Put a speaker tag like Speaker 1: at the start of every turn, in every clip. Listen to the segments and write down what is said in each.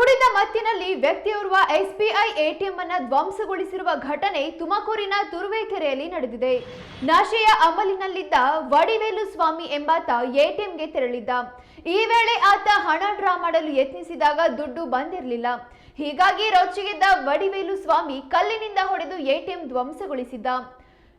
Speaker 1: ಕುಡಿದ ಮತ್ತಿನಲ್ಲಿ ವ್ಯಕ್ತಿಯೋರ್ವ SBI ATM ಅನ್ನ ಧ್ವಂಸಗೊಳಿಸಿರುವ ಘಟನೆ ತುಮಕೂರಿನ ತುರುವೇಕೆರೆಯಲ್ಲಿ ನಡೆದಿದೆ. ನಶೆಯ ಅಮಲಿನಲ್ಲಿದ್ದ ವಡಿವೇಲು ಸ್ವಾಮಿ ಎಂಬಾತ ಎಟಿಎಂಗೆ ತೆರಳಿದ್ದ. ಈ ವೇಳೆ ಆತ ಹಣ ಡ್ರಾ ಮಾಡಲು ಯತ್ನಿಸಿದಾಗ ದುಡ್ಡು ಬಂದಿರಲಿಲ್ಲ. ಹೀಗಾಗಿ ರೊಚ್ಚಿಗೆದ್ದ ವಡಿವೇಲು ಸ್ವಾಮಿ ಕಲ್ಲಿನಿಂದ ಹೊಡೆದು ಎಟಿಎಂ ಧ್ವಂಸಗೊಳಿಸಿದ್ದ.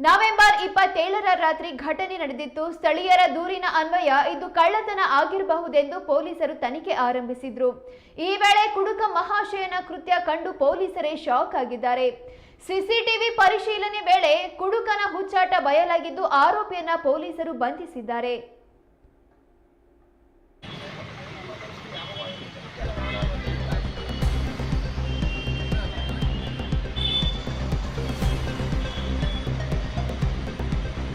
Speaker 1: ನವೆಂಬರ್ ಇಪ್ಪತ್ತೇಳರ ರಾತ್ರಿ ಘಟನೆ ನಡೆದಿತ್ತು. ಸ್ಥಳೀಯರ ದೂರಿನ ಅನ್ವಯ ಇದು ಕಳ್ಳತನ ಆಗಿರಬಹುದೆಂದು ಪೊಲೀಸರು ತನಿಖೆ ಆರಂಭಿಸಿದ್ರು. ಈ ವೇಳೆ ಕುಡುಕ ಮಹಾಶಯನ ಕೃತ್ಯ ಕಂಡು ಪೊಲೀಸರೇ ಶಾಕ್ ಆಗಿದ್ದಾರೆ. ಸಿಸಿಟಿವಿ ಪರಿಶೀಲನೆ ವೇಳೆ ಕುಡುಕನ ಹುಚ್ಚಾಟ ಬಯಲಾಗಿದ್ದು ಆರೋಪಿಯನ್ನ ಪೊಲೀಸರು ಬಂಧಿಸಿದ್ದಾರೆ.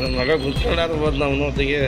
Speaker 2: ನನ್ನ ಮಗ ಕುತ್ಕೊಂಡಾದ್ರು ಬಂದು ನಾವು ನೋತಿಗೆ